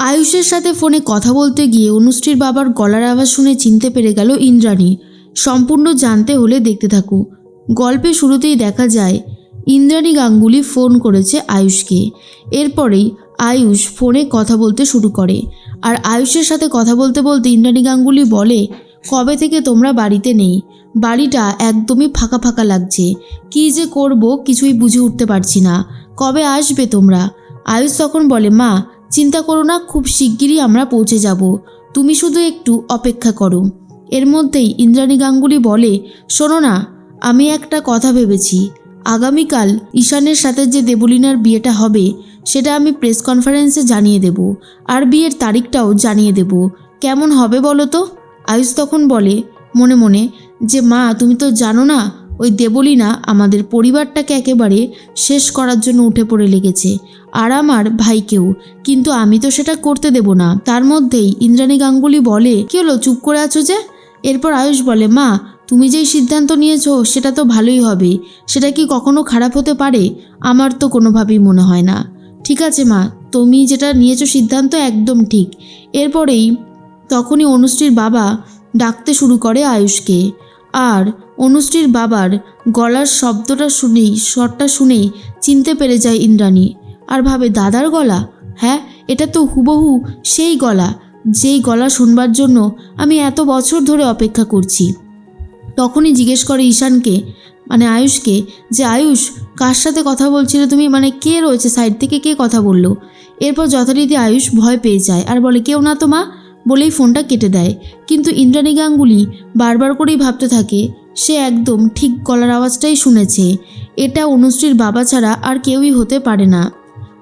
আয়ুষের সাথে ফোনে কথা বলতে গিয়ে অনুশ্রীর বাবার গলার আওয়াজ শুনে চিনতে পেরে গেল ইন্দ্রাণী। সম্পূর্ণ জানতে হলে দেখতে থাকো। গল্পে শুরুতেই দেখা যায়, ইন্দ্রাণী গাঙ্গুলি ফোন করেছে আয়ুষকে। এরপরেই আয়ুষ ফোনে কথা বলতে শুরু করে। আর আয়ুষের সাথে কথা বলতে বলতে ইন্দ্রাণী গাঙ্গুলি বলে, কবে থেকে তোমরা বাড়িতে নেই? বাড়িটা একদমই ফাঁকা ফাঁকা লাগছে। কী যে করব কিছুই বুঝে উঠতে পারছি না। কবে আসবে তোমরা? আয়ুষ তখন বলে, মা চিন্তা করো না, খুব শিগগিরই আমরা পৌঁছে যাব। তুমি শুধু একটু অপেক্ষা করো। এর মধ্যেই ইন্দ্রাণী গাঙ্গুলি বলে, শোনো না, আমি একটা কথা ভেবেছি। আগামীকাল ঈশানের সাথে যে দেবলিনার বিয়েটা হবে, সেটা আমি প্রেস কনফারেন্সে জানিয়ে দেব। আর বিয়ের তারিখটাও জানিয়ে দেব। কেমন হবে বলো তো? আয়ুষ তখন বলে, মনে মনে, যে মা, তুমি তো জানো না ওই দেবলিনা আমাদের পরিবারটাকে একেবারে শেষ করার জন্য উঠে পড়ে লেগেছে। আর আমার ভাইকেও কিন্তু আমি তো সেটা করতে দেব না। তার মধ্যেই ইন্দ্রাণী গাঙ্গুলি বলে, কি হলো, চুপ করে আছো যে? এরপর আয়ুষ বলে, মা, তুমি যেই সিদ্ধান্ত নিয়েছো, সেটা তো ভালোই হবে। সেটা কি কখনো খারাপ হতে পারে? আমার তো কোনোভাবেই মনে হয় না। ঠিক আছে, মা, তুমি যেটা নিয়েছো সিদ্ধান্ত একদম ঠিক। এরপরেই তখনই অনুশ্রীর বাবা ডাকতে শুরু করে আয়ুষকে। আর অনুশ্রীর বাবার গলার শব্দটা শুনেই, স্বরটা শুনেই চিনতে পেরে যায় ইন্দ্রাণী। আর ভাবে, দাদার গলা? হ্যাঁ এটা তো হুবহু সেই গলা। যেই গলা শুনবার জন্য আমি এত বছর ধরে অপেক্ষা করছি। তখনই জিজ্ঞেস করে ঈশানকে মানে আয়ুষকে, যে, আয়ুষ, কার সাথে কথা বলছিলে তুমি? মানে কে রয়েছে? সাইড থেকে কে কথা বলল? এরপর যথারীতি আয়ুষ ভয় পেয়ে যায়। আর বলে, কেউ না তো মা? বলেই ফোনটা কেটে দেয়। কিন্তু ইন্দ্রাণী গাঙ্গুলি বারবার করেই ভাবতে থাকে, সে একদম ঠিক গলার আওয়াজটাই শুনেছে। এটা অনুশ্রীর বাবা ছাড়া আর কেউই হতে পারে না।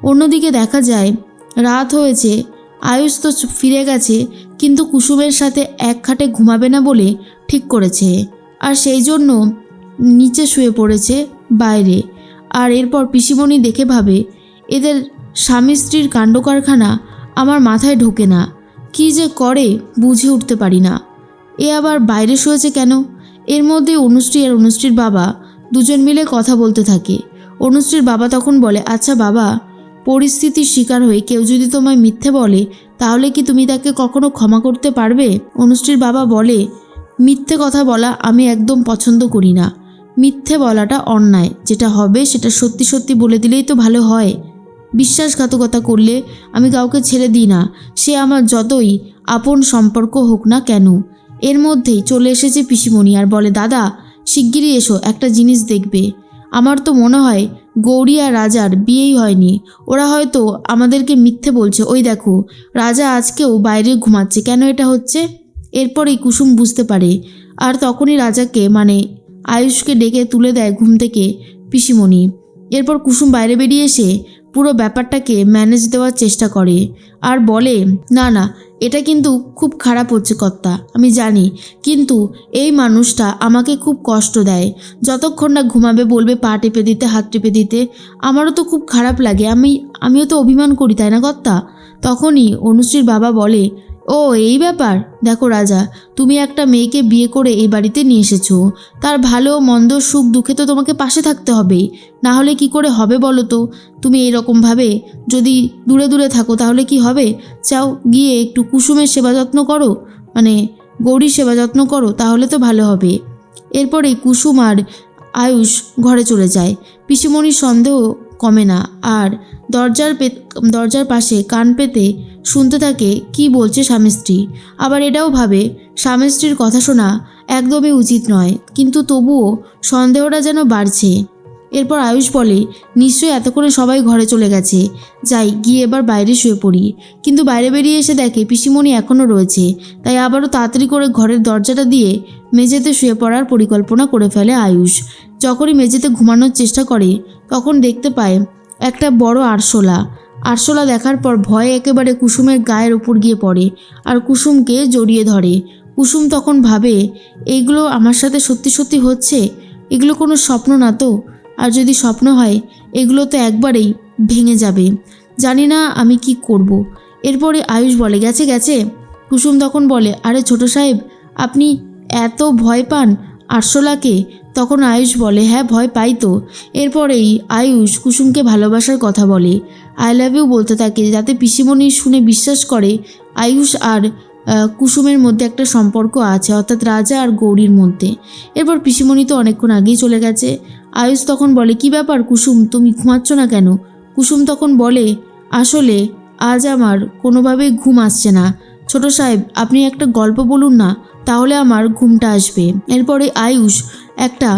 অন্যদিকে দেখা যায়, রাত হয়েছে, আয়ুষ তো ফিরে গেছে, কিন্তু কুসুমের সাথে এক খাটে ঘুমাবে না বলে ঠিক করেছে। আর সেই জন্য নিচে শুয়ে পড়েছে বাইরে। আর এরপর পিসিমণি দেখে ভাবে, এদের স্বামী স্ত্রীর কাণ্ডকারখানা আমার মাথায় ঢোকে না। কি যে করে বুঝে উঠতে পারি না। এ আবার বাইরে শুয়েছে কেন? এর মধ্যে অনুশ্রী আর অনুশ্রীর বাবা দুজন মিলে কথা বলতে থাকে। অনুশ্রীর বাবা তখন বলে আচ্ছা বাবা, পরিস্থিতির শিকার হয়ে কেউ যদি তোমায় মিথ্যে বলে, তাহলে কি তুমি তাকে কখনো ক্ষমা করতে পারবে? অনুশ্রীর বাবা বলে, মিথ্যে কথা বলা আমি একদম পছন্দ করি না। মিথ্যে বলাটা অন্যায়। যেটা হবে সেটা সত্যি সত্যি বলে দিলেই তো ভালো হয়। বিশ্বাসঘাতকতা করলে আমি কাউকে ছেড়ে দিই না। সে আমার যতই আপন সম্পর্ক হোক না কেন। এর মধ্যেই চলে এসেছে পিসিমণি আর বলে, দাদা, শিগগিরই এসো, একটা জিনিস দেখবে। আমার তো মনে হয় গৌরী আর রাজার বিয়েই হয়নি। ওরা হয়তো আমাদেরকে মিথ্যে বলছে। ওই দেখো, রাজা আজকেও বাইরে ঘুমাচ্ছে। কেন এটা হচ্ছে? এরপরেই কুসুম বুঝতে পারে। আর তখনই রাজাকে মানে আয়ুষকে ডেকে তুলে দেয় ঘুম থেকে পিসিমণি। এরপর কুসুম বাইরে বেরিয়ে এসে পুরো ব্যাপারটাকে ম্যানেজ দেওয়ার চেষ্টা করে। আর বলে, না না, এটা কিন্তু খুব খারাপ হচ্ছে কর্তা, আমি জানি। কিন্তু এই মানুষটা আমাকে খুব কষ্ট দেয়। যতক্ষণ না ঘুমাবে, বলবে পা টেপে দিতে, হাত টেপে দিতে। আমারও তো খুব খারাপ লাগে। আমি, আমিও তো অভিমান করি, তাই না কর্তা? তখনই অনুশ্রীর বাবা বলে ও, এই ব্যাপার? দেখো রাজা, তুমি একটা মেয়েকে বিয়ে করে এই বাড়িতে নিয়ে এসেছ। তার ভালো মন্দ সুখ দুঃখে তো তোমাকে পাশে থাকতে হবে না হলে কি করে হবে বলো তো? তুমি এইরকমভাবে যদি দূরে দূরে থাকো তাহলে কি হবে? চাও গিয়ে একটু কুসুমের সেবা যত্ন করো? মানে গৌরীর সেবা যত্ন করো, তাহলে তো ভালো হবে। এরপরে কুসুম আর আয়ুষ ঘরে চলে যায়। পিসিমণির সন্দেহ কমে না। আর দরজার পে দরজার পাশে কান পেতে শুনতে থাকে, কি বলছে স্বামী স্ত্রী? আবার এটাও ভাবে, স্বামী স্ত্রীর কথা শোনা একদমই উচিত নয়। কিন্তু তবুও সন্দেহটা যেন বাড়ছে। এরপর আয়ুষ বলে, নিশ্চয়ই এতক্ষণে সবাই ঘরে চলে গেছে। যাই, গিয়ে এবার বাইরে শুয়ে পড়ি। কিন্তু বাইরে বেরিয়ে এসে দেখে পিসিমণি এখনও রয়েছে। তাই আবারও তাড়াতাড়ি করে ঘরের দরজাটা দিয়ে মেঝেতে শুয়ে পড়ার পরিকল্পনা করে ফেলে আয়ুষ। যখনই মেঝেতে ঘুমানোর চেষ্টা করে, তখন দেখতে পায় একটা বড় আরশোলা। আরশোলা দেখার পর ভয়ে একেবারে কুসুমের গায়ের উপর গিয়ে পড়ে আর কুসুমকে জড়িয়ে ধরে। কুসুম তখন ভাবে, এইগুলো আমার সাথে সত্যি সত্যি হচ্ছে? এগুলো কোনো স্বপ্ন না তো? আর যদি স্বপ্ন হয়, এগুলো তো একবারেই ভেঙে যাবে। জানি না আমি কি করব। এরপরে আয়ুষ বলে, গেছে গেছে। কুসুম তখন বলে, আরে ছোট সাহেব, আপনি এত ভয় পান আরশোলাকে? তখন আয়ুষ বলে হ্যাঁ ভয় পাই তো। এরপরেই আয়ুষ কুসুমকে ভালোবাসার কথা বলে। আই লাভ ইউ বলতে থাকে, যাতে পিসিমণি শুনে বিশ্বাস করে, আয়ুষ আর কুসুমের মধ্যে একটা সম্পর্ক আছে, অর্থাৎ রাজা আর গৌরীর মধ্যে। এরপর পিসিমণি তো অনেকক্ষণ আগেই চলে গেছে। আয়ুষ তখন বলে, কি ব্যাপার কুসুম? তুমি ঘুমাচ্ছ না কেন? কুসুম তখন বলে, আসলে আজ আমার কোনোভাবেই ঘুম আসছে না। ছোট সাহেব, আপনি একটা গল্প বলুন না, তাহলে আমার ঘুমটা আসবে। এরপরে আয়ুষ একটা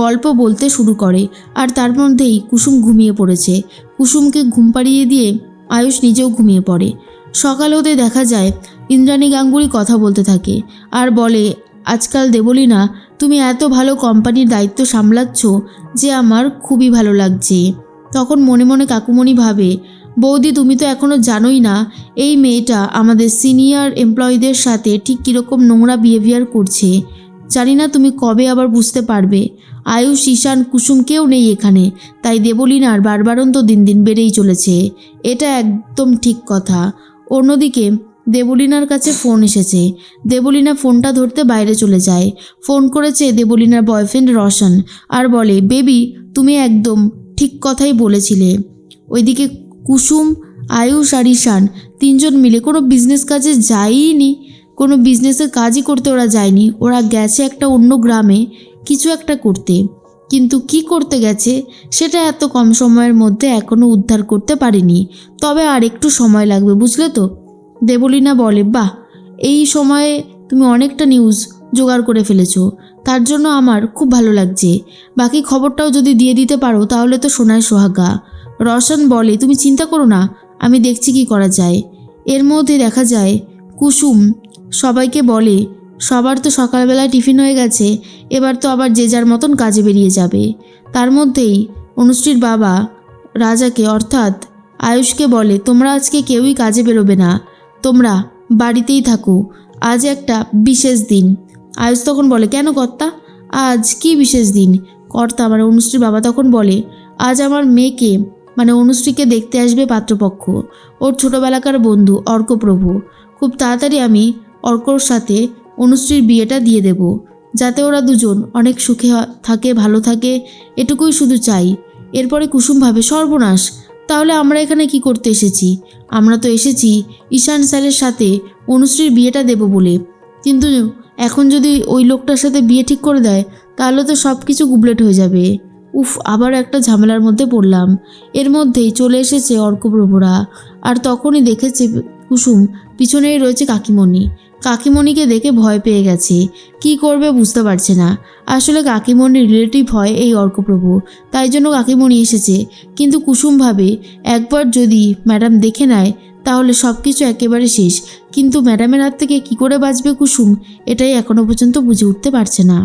গল্প বলতে শুরু করে, আর তার মধ্যেই কুসুম ঘুমিয়ে পড়েছে। কুসুমকে ঘুম পাড়িয়ে দিয়ে আয়ুষ নিজেও ঘুমিয়ে পড়ে। সকাল হতে দেখা যায়, ইন্দ্রাণী গাঙ্গুলি কথা বলতে থাকে, আর বলে আজকাল দেবলীনা, তুমি এত ভালো কোম্পানির দায়িত্ব সামলাচ্ছ যে আমার খুবই ভালো লাগছে। তখন মনে মনে কাকুমণি ভাবে, বৌদি তুমি তো এখনও জানোই না, এই মেয়েটা আমাদের সিনিয়র এমপ্লয়ীদের সাথে ঠিক কীরকম নোংরা বিহেভিয়ার করছে। জানি না তুমি কবে আবার বুঝতে পারবে। আয়ুষ, ঈশান, কুসুম কেউ নেই এখানে, তাই দেবলীনার বারবারন্ত দিন দিন বেড়েই চলেছে। এটা একদম ঠিক কথা। অন্যদিকে দেবলীনার কাছে ফোন এসেছে। দেবলীনা ফোনটা ধরতে বাইরে চলে যায়। ফোন করেছে দেবলিনার বয়ফ্রেন্ড রশন আর বলে, বেবি, তুমি একদম ঠিক কথাই বলেছিলে। ওইদিকে কুসুম, আয়ুষ আর ঈশান তিনজন মিলে কোনো বিজনেস কাজে যায়নি কোনো বিজনেসের কাজই করতে ওরা যায়নি। ওরা গেছে একটা অন্য গ্রামে কিছু একটা করতে। কিন্তু কি করতে গেছে সেটা এত কম সময়ের মধ্যে এখনও উদ্ধার করতে পারেনি। তবে আর একটু সময় লাগবে, বুঝলে তো? দেবলীনা বলে, বাহ, এই সময়ে তুমি অনেকটা নিউজ জোগাড় করে ফেলেছো। তার জন্য আমার খুব ভালো লাগছে। বাকি খবরটাও যদি দিয়ে দিতে পারো, তাহলে তো সোনায় সোহাগা। রশন বলে, তুমি চিন্তা করো না, আমি দেখছি কি করা যায়। এর মধ্যে দেখা যায়, কুসুম সবাইকে বলে, সবার তো সকালবেলায় টিফিন হয়ে গেছে, এবার তো আবার যে যার মতন কাজে বেরিয়ে যাবে। তার মধ্যেই অনুশ্রীর বাবা রাজাকে, অর্থাৎ আয়ুষকে বলে, তোমরা আজকে কেউই কাজে বেরোবে না। তোমরা বাড়িতেই থাকো। আজ একটা বিশেষ দিন। আয়ুষ তখন বলে, কেন কর্তা? আজ কি বিশেষ দিন? কর্তা মানে অনুশ্রীর বাবা তখন বলে, আজ আমার মেয়েকে মানে অনুশ্রীকে দেখতে আসবে পাত্রপক্ষ। ওর ছোটোবেলাকার বন্ধু অর্কপ্রভু। খুব তাড়াতাড়ি আমি অর্কর সাথে অনুশ্রীর বিয়েটা দিয়ে দেব, যাতে ওরা দুজন অনেক সুখে থাকে, ভালো থাকে, এটুকুই শুধু চাই। এরপরে কুসুম ভাবে সর্বনাশ তাহলে আমরা এখানে কি করতে এসেছি? আমরা তো এসেছি ঈশান স্যারের সাথে অনুশ্রীর বিয়েটা দেব বলে। কিন্তু এখন যদি ওই লোকটার সাথে বিয়ে ঠিক করে দেয়, তাহলে তো সব কিছু গুবলেট হয়ে যাবে। উফ, আবার একটা ঝামেলার মধ্যে পড়লাম। এর মধ্যেই চলে এসেছে অর্কপ্রভুরা। আর তখনই দেখেছে কুসুম, পিছনেই রয়েছে কাকিমণি। কাকিমণিকে দেখে ভয় পেয়ে গেছে। কি করবে বুঝতে পারছে না। আসলে কাকিমণির রিলেটিভ হয় এই অর্কপ্রভু, তাই জন্য কাকিমণি এসেছে। কিন্তু কুসুম ভাবে, একবার যদি ম্যাডাম দেখে নেয়, তাহলে সব কিছু একেবারে শেষ। কিন্তু ম্যাডামের হাত থেকে কি করে বাঁচবে কুসুম, এটাই এখনও পর্যন্ত বুঝে উঠতে পারছে না।